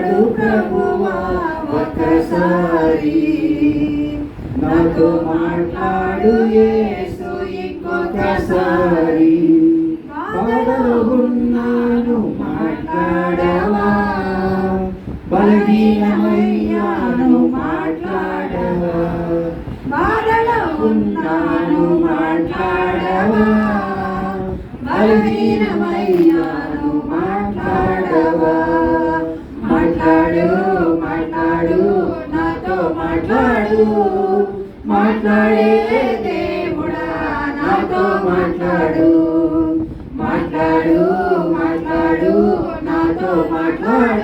మాట్లాడు ప్రభువా ఒకసారి నాతో మాట్లాడు యేసు ఇంకొకసారి. బాధలో ఉన్నాను మాట్లాడవా? బలహీనమయ్యాను మాట్లాడవా? బాధలో ఉన్నాను మాట్లాడవా? బలహీనమయ్యాను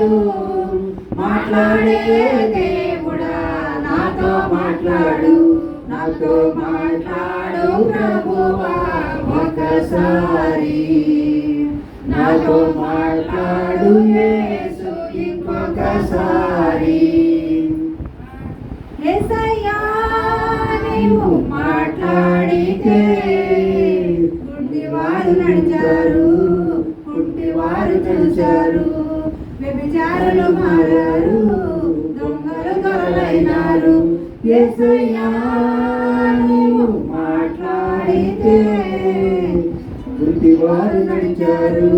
మాట్లాడు మాట్లాడే దేవుడా నాతో మాట్లాడు. నాతో మాట్లాడు ప్రభువా ఒకసారి నాతో మాట్లాడు యేసు ఇంకొకసారి వ్యభిచారులు మారారు. దొంగలు దొరలైనారు. యేసయ్యా నీవు మాట్లాడితే గుడ్డివారు నడిచారు.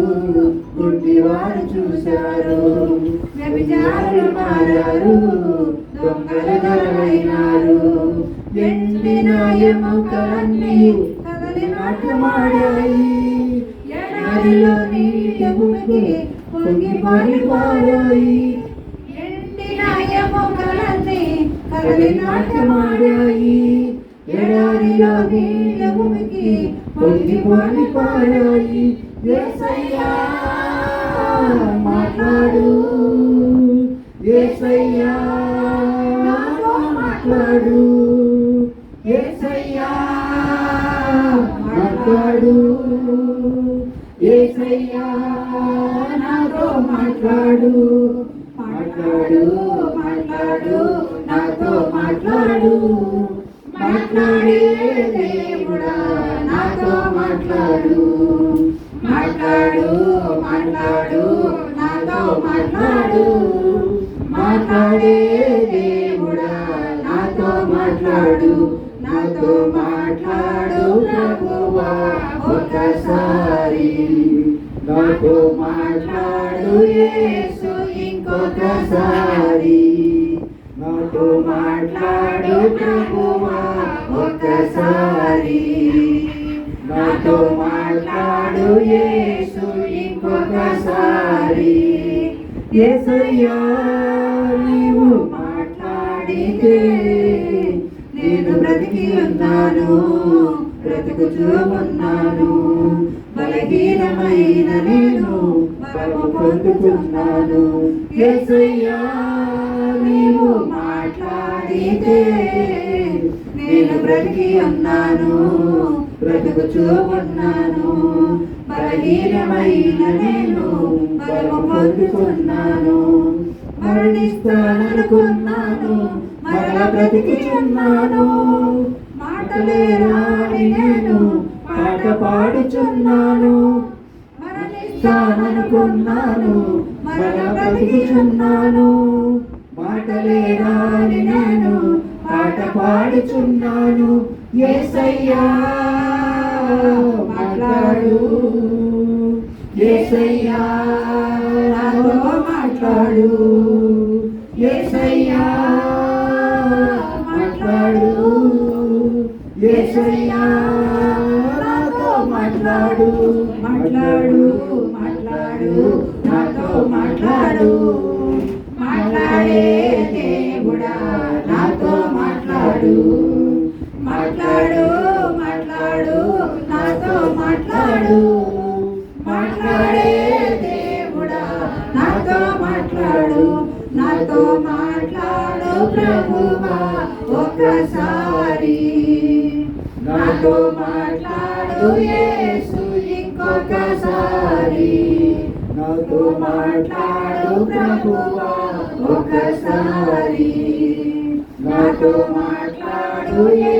గుడ్డివారు చూశారు. వ్యభిచారులు మారారు. దొంగలు దొరలైనారు. ఎండిన ఎముకలన్నీ కదలి నాట్యమాడాయి ఎడారిలో నీటి భూమికి పొంగి పారిపోయాయి ఎండిన ఎముకలన్నీ కదలి నాట్యమాడాయి ఎడారిలో నీళ్ళ భూమికి పొంగి పారిపోయాయి ఏసయ్యా మాట్లాడు ఏసయ్యా మాట్లాడు ఏసయ్యా మాట్లాడు యేసయ్యా నాతో మాట్లాడు. మాట్లాడు మాట్లాడు నాతో మాట్లాడు. మాట్లాడే దేవుడా నాతో మాట్లాడు. మాట్లాడు మాట్లాడు నాతో మాట్లాడు. మాట్లాడే దేవుడా నాతో మాట్లాడు. నాతో మాట్లాడు ప్రభువా ఒకసారి నాతో మాట్లాడు యేసు ఇంకొకసారి. నాతో మాట్లాడు ప్రభువా ఒకసారి నాతో మాట్లాడు యేసు ఇంకొకసారి. యేసయ్యా నీవు మాట్లాడితే నేను బ్రతికి ఉన్నాను బ్రతుకుతూ ఉన్నాను. బలహీనమైన నేను బలము పొందుతున్నాను యేసయ్యా నీవు మాట్లాడితే నేను బ్రతికి ఉన్నాను బ్రతుకుతూ ఉన్నాను. బలహీనమైన నేను బలము పొందుతున్నాను మరణిస్తాననుకున్నాను. మరల బ్రతికిచున్నాను. మాటలే రాని నేను పాట పాడుచున్నాను. మరణిస్తాననుకున్నాను. మరల బ్రతికిచున్నాను. మాటలే రాని నేను పాట పాడుచున్నాను. యేసయ్యా మాట్లాడు. యేసయ్యా నాతో మాట్లాడు. యేసయ్యా మాట్లాడు. యేసయ్యా నాతో మాట్లాడు. మాట్లాడు మాట్లాడు. నాతో మాట్లాడు. మాట్లాడే దేవుడా నాతో మాట్లాడు. మాట్లాడు మాట్లాడు. నాతో మాట్లాడు. నాతో మాట్లాడు ప్రభువా ఒకసారి నాతో మాట్లాడు యేసు ఇంకొకసారి. నాతో మాట్లాడు ప్రభువా ఒకసారి నాతో మాట్లాడు యేసు